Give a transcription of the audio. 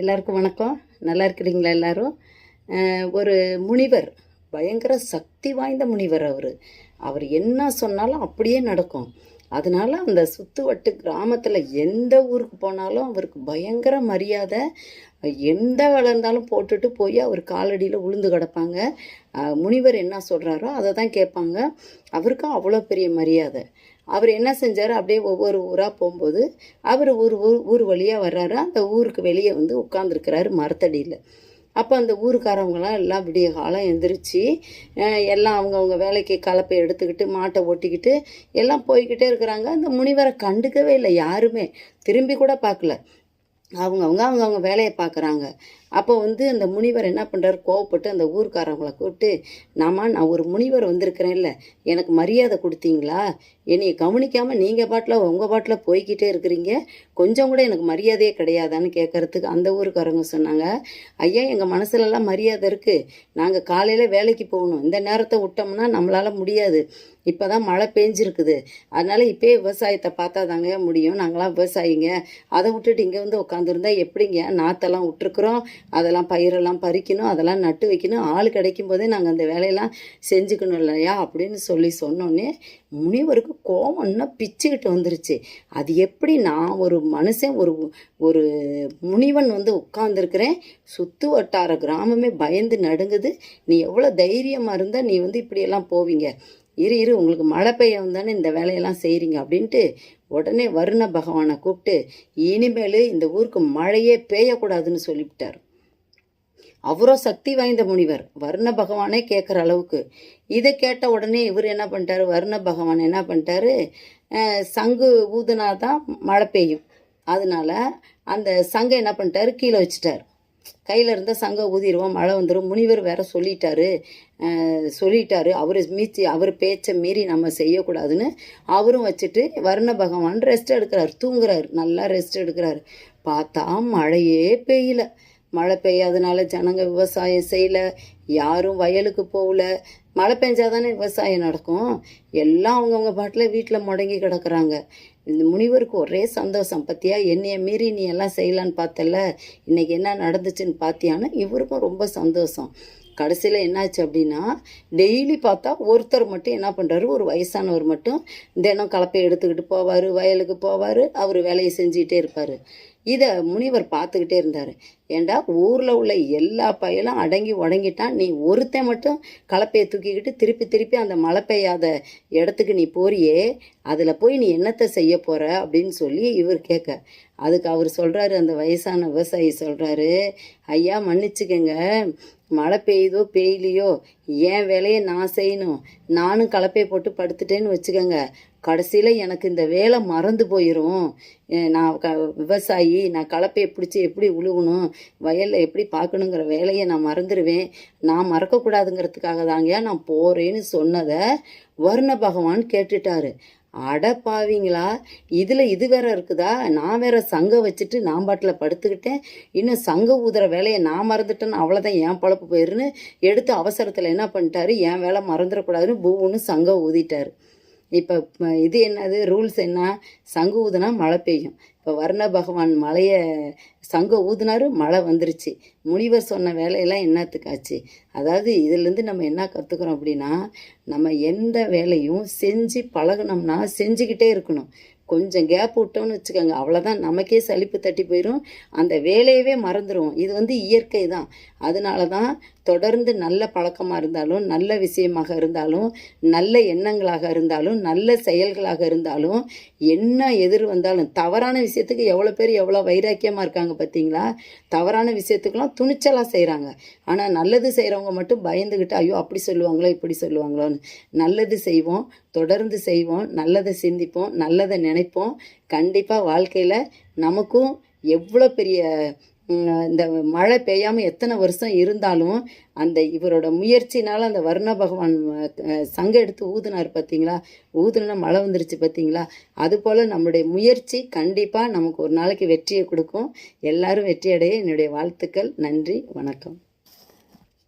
எல்லாருக்கும் வணக்கம். நல்லா இருக்கிறீங்களா எல்லாரும்? ஒரு முனிவர் பயங்கர சக்தி வாய்ந்த முனிவர் அவர். அவர் என்ன சொன்னாலும் அப்படியே நடக்கும். அதனால அந்த சுத்துவட்டு கிராமத்தில் எந்த ஊருக்கு போனாலும் அவருக்கு பயங்கர மரியாதை. எந்த வேலை இருந்தாலும் போட்டுட்டு போய் அவர் காலடியில் உளுந்து கிடப்பாங்க. முனிவர் என்ன சொல்கிறாரோ அதை தான் கேட்பாங்க. அவருக்கும் அவ்வளோ பெரிய மரியாதை. அவர் என்ன செஞ்சார்? அப்படியே ஒவ்வொரு ஊராக போகும்போது அவர் ஊர் ஊர் ஊர் வழியாக வர்றாரு. அந்த ஊருக்கு வெளியே வந்து உட்காந்துருக்கிறாரு மரத்தடியில். அப்போ அந்த ஊருக்காரவங்களாம் எல்லாம் விடிய காலம் எந்திரிச்சு எல்லாம் அவங்கவுங்க வேலைக்கு கலப்பை எடுத்துக்கிட்டு மாட்டை ஓட்டிக்கிட்டு எல்லாம் போய்கிட்டே இருக்கிறாங்க. அந்த முனிவரை கண்டுக்கவே இல்லை யாருமே. திரும்பி கூட பார்க்கல. அவங்கவுங்க அவங்கவுங்க வேலையை பார்க்குறாங்க. அப்போ வந்து அந்த முனிவர் என்ன பண்ணுறாரு கோவப்பட்டு அந்த ஊர்க்காரவங்கள கூப்பிட்டு நாம நான் ஒரு முனிவர் வந்திருக்கிறேன்ல எனக்கு மரியாதை கொடுத்தீங்களா? என்னையை கவனிக்காமல் நீங்கள் பாட்டில் உங்கள் பாட்டில் போய்கிட்டே இருக்கிறீங்க. கொஞ்சம் கூட எனக்கு மரியாதையே கிடையாதான்னு கேட்கறதுக்கு அந்த ஊருக்காரங்க சொன்னாங்க. ஐயா எங்கள் மனசுலலாம் மரியாதை இருக்குது நாங்கள் காலையில் வேலைக்கு போகணும். இந்த நேரத்தை விட்டோம்னா நம்மளால் முடியாது. இப்போ தான் மழை பெஞ்சிருக்குது. அதனால் இப்போயே விவசாயத்தை பார்த்தா தாங்க முடியும். நாங்களாம் விவசாயிங்க. அதை விட்டுட்டு இங்கே வந்து உட்காந்துருந்தா எப்படிங்க? நாற்றெல்லாம் விட்டுருக்குறோம். அதெல்லாம் பயிரெல்லாம் பறிக்கணும் அதெல்லாம் நட்டு வைக்கணும். ஆள் கிடைக்கும் போதே நாங்கள் அந்த வேலையெல்லாம் செஞ்சுக்கணும் இல்லையா? அப்படின்னு சொல்லி சொன்னோன்னே முனிவருக்கு கோவம் இன்னும் பிச்சுக்கிட்டு வந்துருச்சு. அது எப்படி நான் ஒரு மனுஷன் ஒரு ஒரு முனிவன் வந்து உட்காந்துருக்கிறேன் சுத்து வட்டார கிராமமே பயந்து நடுங்குது. நீ எவ்வளோ தைரியமாக இருந்தால் நீ வந்து இப்படியெல்லாம் போவீங்க. இரு இரு உங்களுக்கு மழை பெய்ய வந்தானே இந்த வேலையெல்லாம் செய்கிறீங்க அப்படின்ட்டு உடனே வருண பகவானை கூப்பிட்டு இனிமேல் இந்த ஊருக்கு மழையே பெய்யக்கூடாதுன்னு சொல்லிவிட்டார். அவரோ சக்தி வாய்ந்த முனிவர். வர்ண பகவானே கேட்குற அளவுக்கு. இதை கேட்ட உடனே இவர் என்ன பண்ணிட்டாரு வர்ண பகவான் என்ன பண்ணிட்டாரு சங்கு ஊதுனா தான் மழை பெய்யும். அதனால அந்த சங்கை என்ன பண்ணிட்டாரு கீழே வச்சுட்டார். கையில் இருந்த சங்க ஊதிடுவோம் மழை வந்துடும் முனிவர் வேற சொல்லிட்டாரு. சொல்லிட்டாரு. அவர் மீச்சி அவர் பேச்சை மீறி நம்ம செய்யக்கூடாதுன்னு அவரும் வச்சுட்டு வர்ண பகவான் ரெஸ்ட் எடுக்கிறார். தூங்குறாரு. நல்லா ரெஸ்ட் எடுக்கிறாரு. பார்த்தா மழையே பெய்யல. மழை பெய்யாதனால ஜனங்க விவசாயம் செய்யல யாரும் வயலுக்கு போகல. மழை பெஞ்சாதானே விவசாயம் நடக்கும். எல்லாம் அவங்கவுங்க பாட்டில் வீட்டில் முடங்கி கிடக்குறாங்க. இந்த முனிவருக்கு ஒரே சந்தோஷம். பத்தியா என்னைய மீறி நீ எல்லாம் செய்யலான்னு பார்த்தல இன்னைக்கு என்ன நடந்துச்சுன்னு பார்த்தியான்னு இவருக்கும் ரொம்ப சந்தோஷம். கடைசியில் என்னாச்சு அப்படின்னா டெய்லி பார்த்தா ஒருத்தர் மட்டும் என்ன பண்ணுறாரு ஒரு வயசானவர் மட்டும் தினம் கலப்பை எடுத்துக்கிட்டு போவார் வயலுக்கு போவார் அவர் வேலையை செஞ்சுக்கிட்டே இருப்பார். இதை முனிவர் பார்த்துக்கிட்டே இருந்தார். ஏண்டா ஊரில் உள்ள எல்லா பயலும் அடங்கி உடங்கிட்டான் நீ ஒருத்தன் மட்டும் கலப்பையை தூக்கிக்கிட்டு திருப்பி திருப்பி அந்த மழை பெய்யாத இடத்துக்கு நீ போறியே அதில் போய் நீ என்னத்தை செய்ய போகிற அப்படின்னு சொல்லி இவர் கேட்க. அதுக்கு அவர் சொல்கிறாரு அந்த வயசான விவசாயி சொல்கிறாரு ஐயா மன்னிச்சுக்கங்க மழை பெய்யுதோ பெய்யலையோ என் வேலையை நான் செய்யணும். நானும் கலப்பையை போட்டு படுத்துட்டேன்னு வச்சுக்கோங்க. கடைசியில் எனக்கு இந்த வேலை மறந்து போயிடும் நான் க விவசாயி நான் கலப்பையை பிடிச்சி எப்படி உழுவணும் வயலில் எப்படி பார்க்கணுங்கிற வேலையை நான் மறந்துடுவேன் நான் மறக்கக்கூடாதுங்கிறதுக்காக தாங்க நான் போகிறேன்னு சொன்னதை வருண பகவான் கேட்டுட்டாரு. அட பாவிங்களா இதில் இது வேற இருக்குதா? நான் வேற சங்கம் வச்சுட்டு நான் பாட்டில் படுத்துக்கிட்டேன். இன்னும் சங்க ஊதுற வேலையை நான் மறந்துட்டேன்னு அவ்வளோதான் என் பழப்பு போயிருன்னு எடுத்து அவசரத்தில் என்ன பண்ணிட்டாரு? என் வேலை மறந்துடக்கூடாதுன்னு பூவுன்னு சங்கம் ஊதிட்டாரு. இப்போ இது என்னது? ரூல்ஸ் என்ன? சங்கு ஊதுனா மழை பெய்யும். இப்போ வர்ண பகவான் மழையை சங்க ஊதுனாரு மழை வந்துருச்சு. முனிவர் சொன்ன வேலையெல்லாம் என்னத்துக்காச்சு? அதாவது இதுலேருந்து நம்ம என்ன கற்றுக்குறோம் அப்படின்னா நம்ம எந்த வேலையும் செஞ்சு பழகுனோம்னா செஞ்சுக்கிட்டே இருக்கணும். கொஞ்சம் கேப் விட்டோம்னு வச்சுக்கோங்க அவ்வளோதான் நமக்கே சலிப்பு தட்டி போயிடும் அந்த வேலையவே மறந்துடுவோம் இது வந்து இயற்கை தான். அதனால தான் தொடர்ந்து நல்ல பழக்கமாக இருந்தாலும் நல்ல விஷயமாக இருந்தாலும் நல்ல எண்ணங்களாக இருந்தாலும் நல்ல செயல்களாக இருந்தாலும் என்ன எதிர் வந்தாலும் தவறான விஷயத்துக்கு எவ்வளோ பேர் எவ்வளோ வைராக்கியமாக இருக்காங்க பார்த்தீங்களா தவறான விஷயத்துக்கெல்லாம் துணிச்சலாக செய்கிறாங்க ஆனால் நல்லது செய்கிறவங்க மட்டும் பயந்துக்கிட்டு ஐயோ அப்படி சொல்லுவாங்களோ இப்படி சொல்லுவாங்களோன்னு. நல்லது செய்வோம் தொடர்ந்து செய்வோம் நல்லதை சிந்திப்போம் நல்லதை நினைப்போம். கண்டிப்பாக வாழ்க்கையில் நமக்கும் எவ்வளோ பெரிய இந்த மழை பெய்யாமல் எத்தனை வருஷம் இருந்தாலும் அந்த இவரோட முயற்சினால அந்த வர்ண பகவான் சங்கம் எடுத்து ஊதுனார் பார்த்தீங்களா ஊதுனா மழை வந்துருச்சு பார்த்தீங்களா அதுபோல் நம்முடைய முயற்சி கண்டிப்பாக நமக்கு ஒரு நாளைக்கு வெற்றியை கொடுக்கும். எல்லாரும் வெற்றி அடைய என்னுடைய வாழ்த்துக்கள். நன்றி. வணக்கம்.